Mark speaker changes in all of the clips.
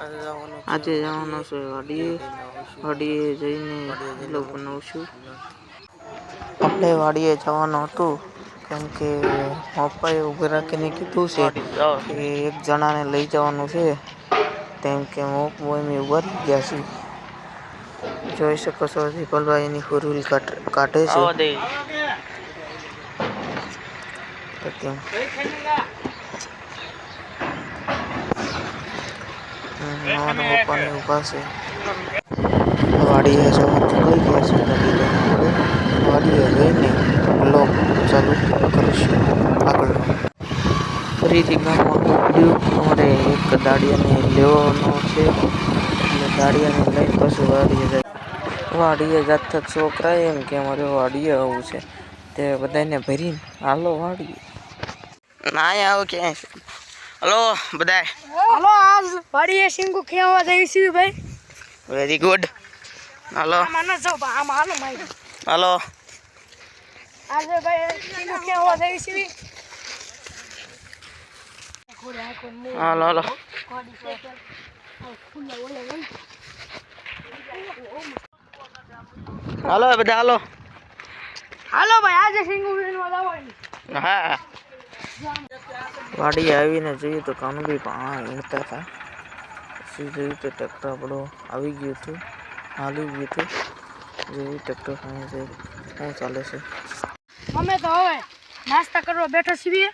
Speaker 1: આજે જવાનું છે. વાડીએ. વાડીએ જઈને વ્લોગ બનાવશું આપણે વાડીએ જવાનું હતું કેમ કે પપ્પાએ ઊભી રાખીને કીધું છે કે એક જણાને લઈ જવાનું છે. તેમ કે મોક બોયમી ઊભા રહી ગયા છે જોઈ શકો છો દીપલભાઈ એની ફોર વ્હીલ કાઢે છે. તો મારા પપ્પાને ઊભા છે વાડીએ જવાનું કઈ ગયા છે નદી લઈને આપણે. વાડીએ જઈને બ્લોગ ચાલુ કરીશું આગળ ફરીથી ગામમાં ઉપડ્યું અમારે એક દાડિયાને લેવાનો છે. એટલે દાડિયાને લઈને પછી વાડીએ જાય. વાડીએ જાત છોકરા એમ કે અમારે વાડીએ આવવું છે. તે બધાને ભરીને, હાલો વાડીએ. ના આવો ક્યાંય હલો બધાય.
Speaker 2: હલો આજ વાડીએ સિંગુ ખેવા જઈ છીએ ભાઈ.
Speaker 1: Very
Speaker 2: good hello. માનો જો આમાં હાલો માઈ
Speaker 1: હલો.
Speaker 2: આજે ભાઈ સિંગુ ખેવા જઈ છીએ
Speaker 1: હલો હાલો. હાલો બધા હાલો.
Speaker 2: હાલો ભાઈ આજે સિંગુ
Speaker 1: હા. વાડીએ આવીને જોઈએ તો કાનુભાઈ પણ વીણતા હતા. પછી જોયું તો ટ્રેક્ટર આપણો આવી ગયું હતું હાલી ગયું હતું. જોયું ટ્રેક્ટર સામે છે શું ચાલે છે?
Speaker 2: અમે તો હવે નાસ્તા કરવા બેઠા છીએ.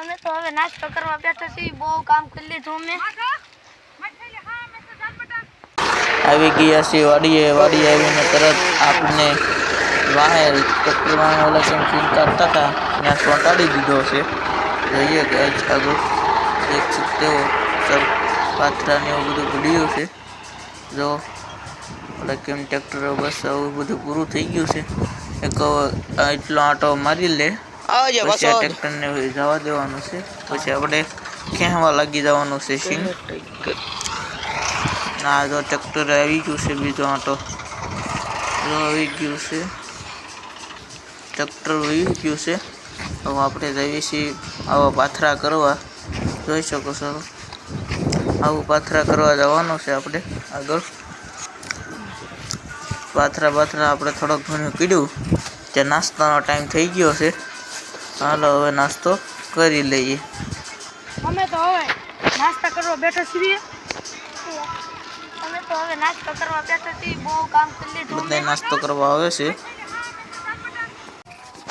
Speaker 2: અમે તો હવે નાસ્તો કરવા બેઠા છીએ બહુ કામ કરી લીધું અમે.
Speaker 1: આવી ગયા છીએ વાડીએ વાડીએ આવીને તરત આપણને વાહે ટ્રેક્ટર વાહે ઓલા કેમ ફીલ કરતા હતા ત્યાં ચોંટાડી દીધો છે. જોઈએ કે આગળ એક શકતે હો સબ પાથરા ને એવું બધું ભૂલ્યું છે. જો એટલે કેમ ટ્રેક્ટરો બસ આવું બધું પૂરું થઈ ગયું છે. એક એટલો આંટો મારી લે પછી આ ટ્રેક્ટરને જવા દેવાનું છે. પછી આપણે ખેંચવા લાગી જવાનું છે સિંગ ના જો ટ્રેક્ટર આવી ગયું છે બીજો આંટો. જો આવી ગયું છે. ટ્રેક્ટર આવી ગયું છે. હવે આપણે જઈએ છીએ આવા પાથરા કરવા. જોઈ શકો છો. આવું પાથરા કરવા જવાનું છે આપણે આગળ. પાથરા પાથરા આપણે થોડોક ઘણું કીધું. ત્યાં નાસ્તાનો ટાઈમ થઈ ગયો છે. હાલો હવે નાસ્તો કરી લઈએ.
Speaker 2: અમે તો હવે નાસ્તા કરવા બેઠા છીએ. અમે તો હવે નાસ્તો કરવા બેઠા છીએ. બહુ કામ કરી લીધું
Speaker 1: બધા નાસ્તો કરવા આવે છે.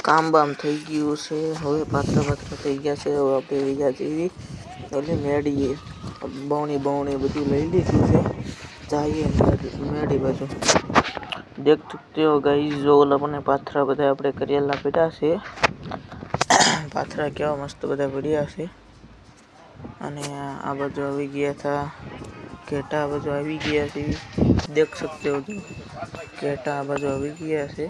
Speaker 1: કામ બામ થઈ ગયું છે. હવે પાત્ર પાત્ર થઈ ગયા છે. હવે આપણે બીજા જેવી એટલે મેળીએ. બવણી બવણી બધું લઈ લીધું છે. જઈએ મેળી બાજુ. દેખ ચૂકતે હો ગાઈ જો આપણને પાથરા બધા આપણે કરેલા પડ્યા છે. પાથરા કેવા મસ્ત બધા પડ્યા છે. અને આ બાજુ આવી ગયા હતા. ઘેટા આ બાજુ આવી ગયા છે. દેખ શકતે હો કેટા આ બાજુ આવી ગયા છે.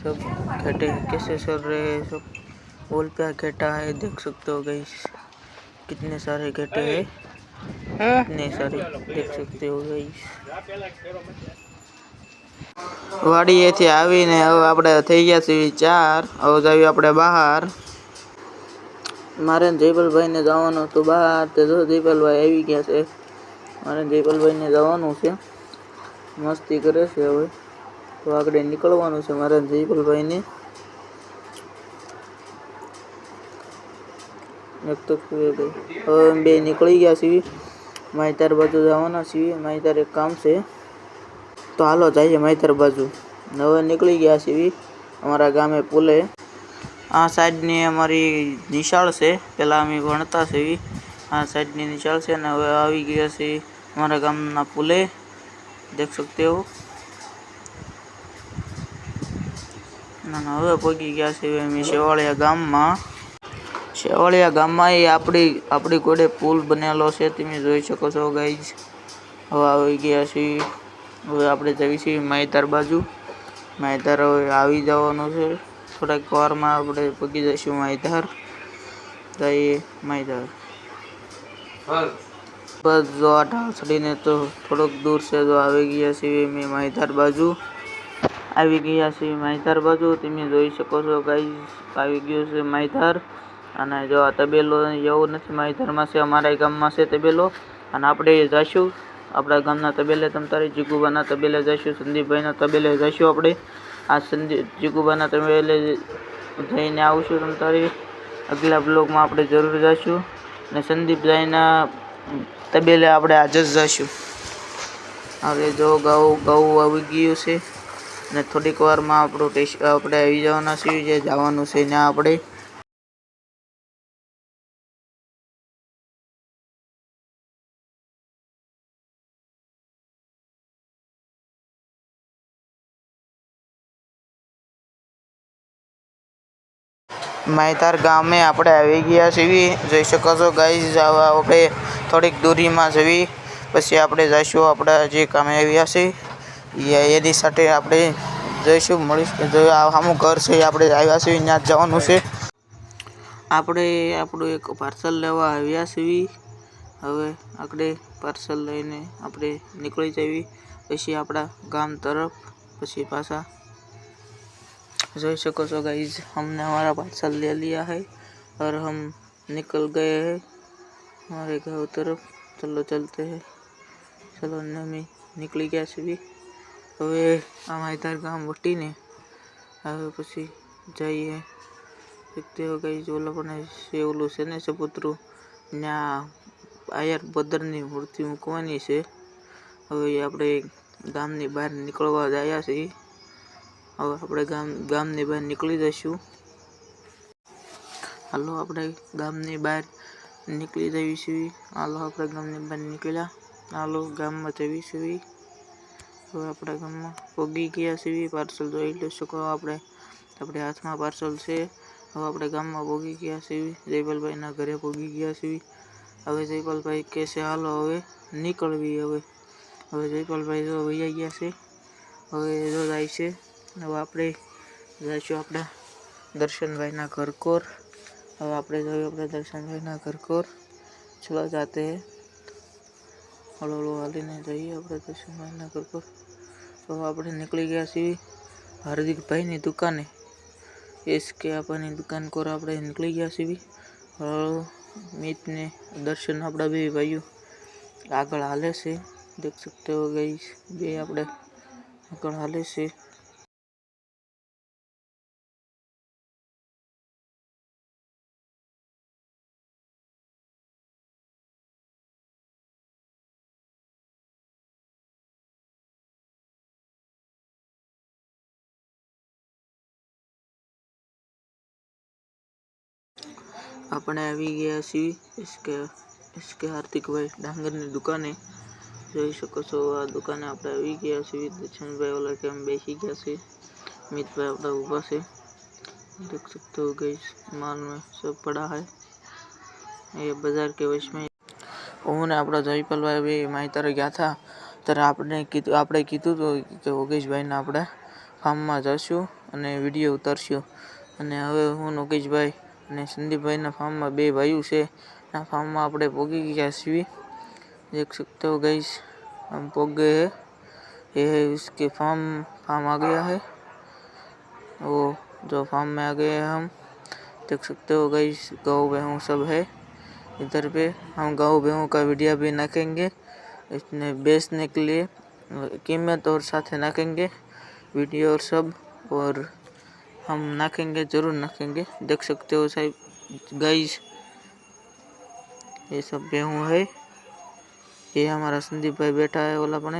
Speaker 1: सब घटे कैसे चल रहे हैं सब वॉल पे घटा है देख सकते हो गाइस कितने सारे घटे हैं कितने सारे देख सकते हो गाइस વાડીએથી આવીને હવે આપણે થઈ ગયા છીએ ચાર હવે જઈએ આપણે બહાર મારે ને જયપલભાઈને જવાનું હતું બહાર તે જો જયપલભાઈ આવી ગયા છે મારે ને જયપલભાઈને જવાનું છે મસ્તી કરે છે હવે તો આગળ નીકળવાનું છે મારે જયપલભાઈને એક તો હવે બે નીકળી ગયા છીએ. માહિતાર બાજુ જવાના છીએ. માહિતાર એક કામ છે. તો હાલો જઈએ માહિતાર બાજુ. હવે નીકળી ગયા છીએ અમારા ગામે પુલે. આ સાઈડની અમારી નિશાળ છે. પહેલાં અમે ભણતા છીએ. આ સાઈડની નિશાળ છે અને હવે આવી ગયા છીએ અમારા ગામના પુલે. દેખ શકતે હો. ના ના હવે પહોંચી ગયા છે અમે શેવાળિયા ગામમાં. શેવાળિયા ગામમાં એ આપણી આપણી કોડે પુલ બનેલો છે તમે જોઈ શકો છો ગાઈઝ હવે આવી ગયા છીએ હવે આપણે જઈશું છીએ માહિતાર બાજુ. માહિતાર હવે આવી જવાનું છે. થોડાક વારમાં આપણે પગી જઈશું માહિતાર જઈએ માહિતાર બસ જો આ ઢાળ ચડીને તો થોડોક દૂર છે જો આવી ગયા છીએ મેં માહિતાર બાજુ. આવી ગયા છે માહિતર બાજુ. તમે જોઈ શકો છો ગાઈઝ આવી ગયું છે માહિતર અને જો આ તબેલો એવું નથી માહિતરમાં છે, અમારા ગામમાં છે તબેલો. અને આપણે જઈશું આપણા ગામના તબેલે તમ તારે જીગુબાના તબેલે જઈશું સંદીપભાઈના તબેલે જઈશું આપણે. આ સંદીપ જીગુબાના તબેલે જઈને આવશું તમ તારે. આગલા બ્લોગમાં આપણે જરૂર જઈશું અને સંદીપભાઈના તબેલે આપણે આજે જ જઈશું હવે જો ગૌ ગૌ આવી ગયું છે. અને થોડીક વારમાં આપણું ટેસ્ટ આપણે આવી જવાના છીએ જે જવાનું છે ત્યાં આપણે. મહેતાર ગામે આપણે આવી ગયા છીએ. જોઈ શકો છો ગાઈઝ આપણે થોડીક દૂરીમાં જવી પછી આપણે જઈશું આપણા જે કામે આવ્યા છે એ એની સાથે આપણે જઈશું, મળીશું જો સામું ઘર છે, આપણે આવ્યા છીએ, ત્યાં જવાનું છે. આપણે આપણું એક પાર્સલ લેવા આવ્યા છીએ. હવે આપણે પાર્સલ લઈને આપણે નીકળી જવી પછી આપણા ગામ તરફ, પછી પાછા. જોઈ શકો છો ગાઈઝ અમને અમારા પાર્સલ ले लिया હૈ और હમ નિકલ ગયે हैं हमारे घर તરફ चलो ચલતે હૈ. चलो मम्मी નીકળી ગયા છે બી હવે આમાં તાર ગામ વટીને હવે પછી જઈએ. તેઓ કઈ ઓલા પણ છે, ઓલું છે ને સપુતરું ત્યાં આયર બદરની મૂર્તિ મૂકવાની છે. હવે આપણે ગામની બહાર નીકળવા જયા છીએ. હવે આપણે ગામ, ગામની બહાર નીકળી જઈશું. હાલો આપણે ગામની બહાર નીકળી જઈશું. હાલો આપણે ગામની બહાર નીકળ્યા. હાલો ગામમાં જઈશું. હવે આપણા ગામમાં પગી ગયા છીએ. પાર્સલ જોઈ લો શકો આપણે આપણે હાથમાં પાર્સલ છે. હવે આપણે ગામમાં પગી ગયા છીએ. જયપાલભાઈના ઘરે પગી ગયા છીએ. હવે જયપાલભાઈ કહે છે, હાલો, હવે નીકળવી હવે. હવે જયપાલભાઈ જો વૈયા ગયા છે. હવે જો જાય છે. હવે આપણે જઈશું આપણા દર્શનભાઈના ઘર કોર હવે આપણે જોયું આપણે દર્શનભાઈના ઘર કોર ચલો જાતે હે હળો હળો હાલીને જઈએ આપણે દર્શનભાઈના ઘર કોર તો આપણે નીકળી ગયા છીએ હાર્દિકભાઈની દુકાને એસ કે આપવાની દુકાન કોર આપણે નીકળી ગયા છીએ હળો મિતને દર્શન આપણા બે ભાઈઓ આગળ હાલે છે દેખ સકતે હો ગઈ બે આપણે આગળ હાલે છે આપણે આવી ગયા છીએ એસકે એસકે હાર્દિકભાઈ ડાંગરની દુકાને જોઈ શકો છો આ દુકાને આપણે આવી ગયા છીએ દર્શનભાઈ ઓલા કેમ બેસી ગયા છે મિતભાઈ આપણા ऊपर से देख सकते हो गाइस माल में सब पड़ा है ये बाजार के वश में હું ને આપણા જયપાલભાઈ બી માહિતર ગયા હતા ત્યારે આપણે કીધું આપણે કીધું હતું કે યોગેશભાઈને આપણે ફાર્મમાં જઈશું અને વિડીયો ઉતારશું અને હવે હું યોગેશભાઈ અને સંદીપભાઈના ફાર્મમાં બે ભાઈઓ છે ના ફાર્મમાં આપણે પોગી ગયા છીએ देख सकते हो गाइस हम पहुंच गए हैं ये है इसके फार्म फार्म आ गया है वो जो फार्म में आ गए हैं हम देख सकते हो गाइस गौ गेहूँ सब है इधर पे हम गौ गेहूँ का वीडियो भी नाखेंगे इसने बेचने के लिए कीमत और साथ नाखेंगे वीडियो और सब और हम नाखेंगे, ज़रूर नाखेंगे। देख सकते हो साहब गाइस ये सब गेहूँ है। ये हमारा संदीप भाई बैठा है ओला पने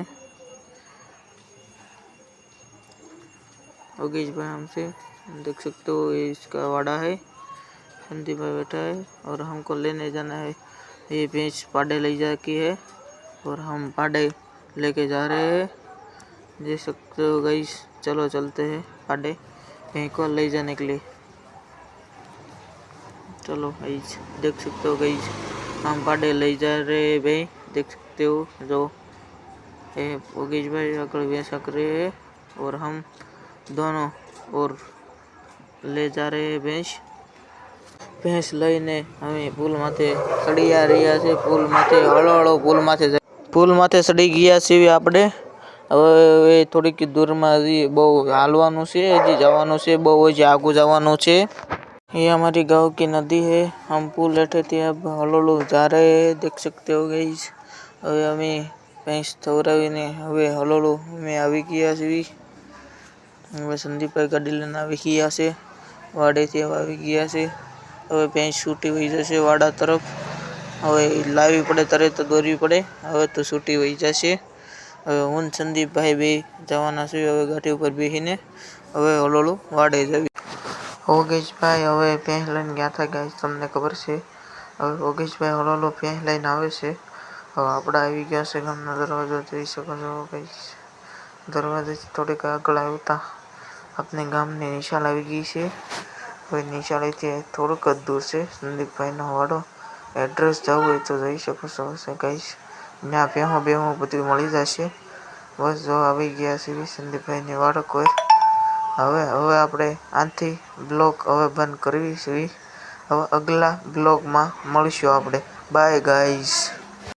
Speaker 1: योगेश भाई, हमसे देख सकते हो ये इसका वाड़ा है। संदीप भाई बैठा है और हमको लेने जाना है। ये भैंस पाडे ले जाके है और हम पाडे लेके जा रहे हैं। देख सकते हो गई चलो चलते हैं पाडे। भैंस को ले जाने के लिए चलो गई देख सकते हो गई हम पाडे ले जा रहे हैं भाई देख सकते हो जो ये योगेश भाई आकर वैसा कर रहे हैं और हम दोनों और ले जा रहे हैं भैंस ભેંસ લઈને અમે પુલ માથે ચડિયા રહ્યા છે પુલ માથે હળો હળો પુલ માથે જાય પુલ માથે ચડી ગયા છીએ આપણે હવે એ થોડીક દૂરમાં હજી બહુ હાલવાનું છે હજી જવાનું છે બહુ હજી આગું જવાનું છે ये हमारी गांव की नदी है हम पुल बैठे थे अब हलो लो जा रहे हैं देख सकते हो गई હવે અમે ભેંસ થવરાવીને હવે હલોલો અમે આવી ગયા છીએ હવે સંદીપભાઈ ગાડી લઈને આવી ગયા છે વાડેથી હવે આવી ગયા છે હવે ભેંસ છૂટી વહી જશે વાડા તરફ હવે લાવવી પડે તરત તો દોરવી પડે હવે તો છૂટી વહી જશે હવે હું સંદીપભાઈ બે જવાના છું હવે ગાડી ઉપર બેસીને હવે હલોલો વાડે જવી. ઓગેશભાઈ હવે ભેંસ લઈને ગયા હતા ગાય તમને ખબર છે? હવે ઓગેશભાઈ હલોલો ભેંસ લઈને આવે છે. હવે આપણે આવી ગયા છે ગામનો દરવાજો, જોઈ શકો છો ગાઈસ દરવાજાથી થોડીક આગળ આવતા આપણે ગામની નિશાળ આવી ગઈ છે. હવે નિશાળેથી થોડુંક જ દૂર છે. સંદીપભાઈનો વાડો એડ્રેસ જવું હોય તો જઈ શકો છો હશે ત્યાં ભેહો બેહો બધું મળી જશે. બસ જો આવી ગયા છે સંદીપભાઈની વાળકોએ હવે હવે આપણે આથી બ્લોગ હવે બંધ કરવી છે હવે અગલા બ્લોગમાં મળીશું આપણે. Bye guys.